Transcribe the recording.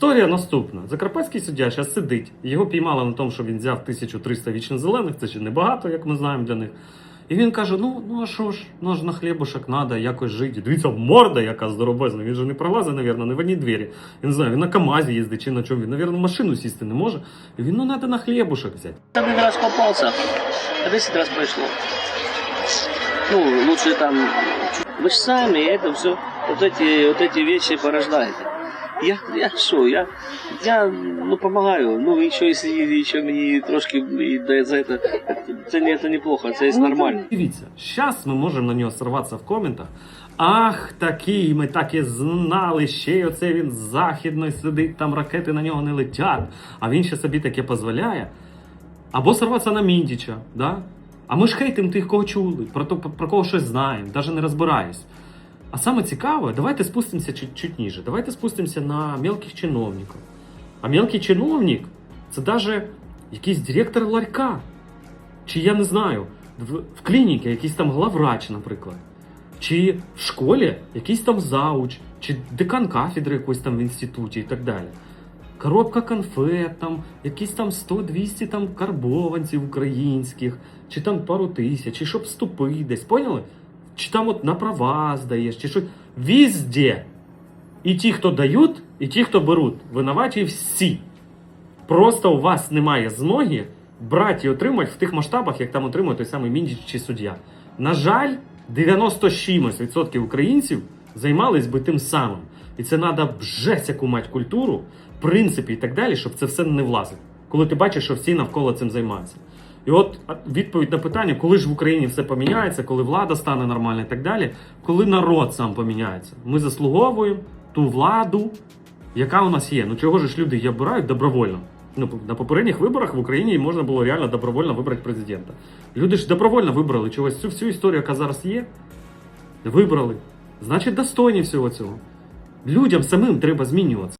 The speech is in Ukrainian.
Історія наступна. Закарпатський суддя зараз сидить. Його піймали на тому, що він взяв 1300 вічно зелених, це ще небагато, як ми знаємо для них. І він каже: ну, ну а що ж, ну ж на хлібушек треба якось жити. Дивіться, морда яка здоробезна. Він же не пролазить, навірно, не в одній двері. Я не знаю, він на КАМАЗі їздить чи на чому. Він, навірно, в машину сісти не може. І він, ну, треба на хлібушек взяти. Один раз попался, а 10 раз прошло. Ну, лучше там... Вы же сами это все, вот эти, вот эти вещи порождаете. Я, я що, я, я, ну, помогаю, ну, і що, якщо мені трошки і дає за це, це, не, це неплохо, це нормально. Дивіться, зараз ми можемо на нього сорватися в коментах. Ах, такий, ми так і знали, ще й оце він з західної сидить, там ракети на нього не летять, а він ще собі таке дозволяє. Або сорватися на Міндіча, да? А ми ж хейтимо тих, кого чули, про, то, про кого щось знаємо, навіть не розбираюсь. А саме цікаве, давайте спустимося чуть, чуть ніже. Давайте спустимося на мелких чиновників. А мелкий чиновник це навіть якийсь директор ларька. Чи я не знаю, в, клініці якийсь там главврач, наприклад. Чи в школі якийсь там зауч, чи декан кафедри якоїсь там в інституті і так далі. Коробка конфет, там, якісь там 100-200 там карбованців українських, чи там пару тисяч, чи щоб вступити десь, поняли? Чи там от на права здаєш, чи що. Везде. І ті, хто дають, і ті, хто беруть. Винуваті всі. Просто у вас немає змоги брати і отримати в тих масштабах, як там отримує той самий Міндіч чи суддя. На жаль, 90 з чимось відсотків українців займались би тим самим. І це треба жесть яку мати культуру, принципи і так далі, щоб це все не влазить. Коли ти бачиш, що всі навколо цим займаються. І от відповідь на питання, коли ж в Україні все поміняється, коли влада стане нормальна і так далі, коли народ сам поміняється. Ми заслуговуємо ту владу, яка у нас є. Ну чого ж люди її обирають добровольно? Ну, на попередніх виборах в Україні можна було реально добровольно вибрати президента. Люди ж добровольно вибрали чогось цю всю історію, яка зараз є. Вибрали. Значить, достойні всього цього. Людям самим треба змінюватися.